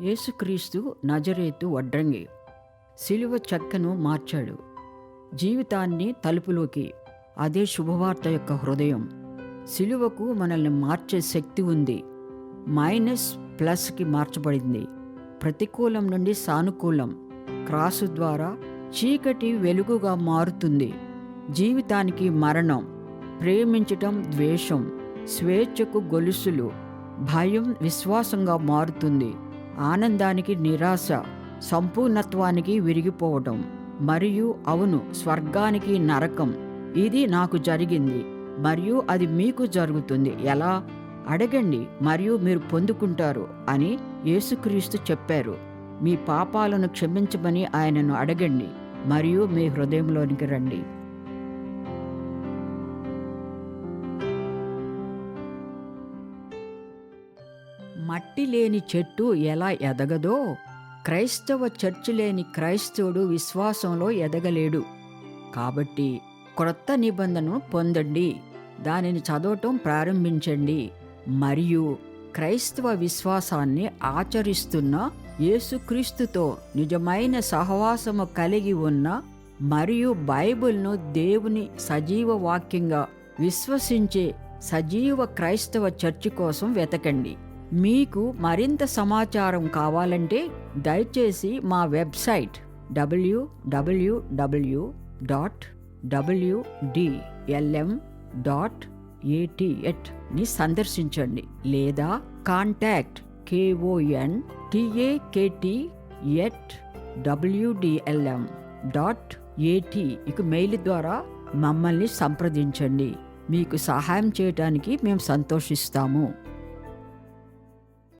యేసుక్రీస్తు నజరేతు వడ్రంగి. సిలువ చెక్కను మార్చాడు. జీవితాన్ని తలుపులోకి అదే శుభవార్త యొక్క హృదయం. సిలువకు మనల్ని మార్చే శక్తి ఉంది. మైనస్ ప్లస్కి మార్చబడింది. ప్రతికూలం నుండి సానుకూలం. క్రాసు ద్వారా చీకటి వెలుగుగా మారుతుంది. జీవితానికి మరణం ప్రేమించటం ద్వేషం స్వేచ్ఛకు గొలుసులు భయం విశ్వాసంగా మారుతుంది. ఆనందానికి నిరాశ సంపూర్ణత్వానికి విరిగిపోవటం. మరియు అవును స్వర్గానికి నరకం. ఇది నాకు జరిగింది మరియు అది మీకు జరుగుతుంది. ఎలా? అడగండి మరియు మీరు పొందుకుంటారు అని యేసుక్రీస్తు చెప్పారు. మీ పాపాలను క్షమించమని ఆయనను అడగండి మరియు మీ హృదయంలోనికి రండి. మట్టి లేని చెట్టు ఎలా ఎదగదో క్రైస్తవ చర్చి లేని క్రైస్తవుడు విశ్వాసంలో ఎదగలేడు. కాబట్టి క్రొత్త నిబంధనను పొందండి. దానిని చదవటం ప్రారంభించండి. మరియు క్రైస్తవ విశ్వాసాన్ని ఆచరిస్తున్న యేసుక్రీస్తుతో నిజమైన సహవాసము కలిగి ఉన్న మరియు బైబిల్ను దేవుని సజీవ వాక్యంగా విశ్వసించే సజీవ క్రైస్తవ చర్చి కోసం వెతకండి. మీకు మరింత సమాచారం కావాలంటే దయచేసి మా website WWW dot WDLM dot ఏటీఎట్ని సందర్శించండి లేదా contact KON TAKT at WDLM dot AT ఇక మెయిల్ ద్వారా మమ్మల్ని సంప్రదించండి. మీకు సహాయం చేయడానికి మేము సంతోషిస్తాము.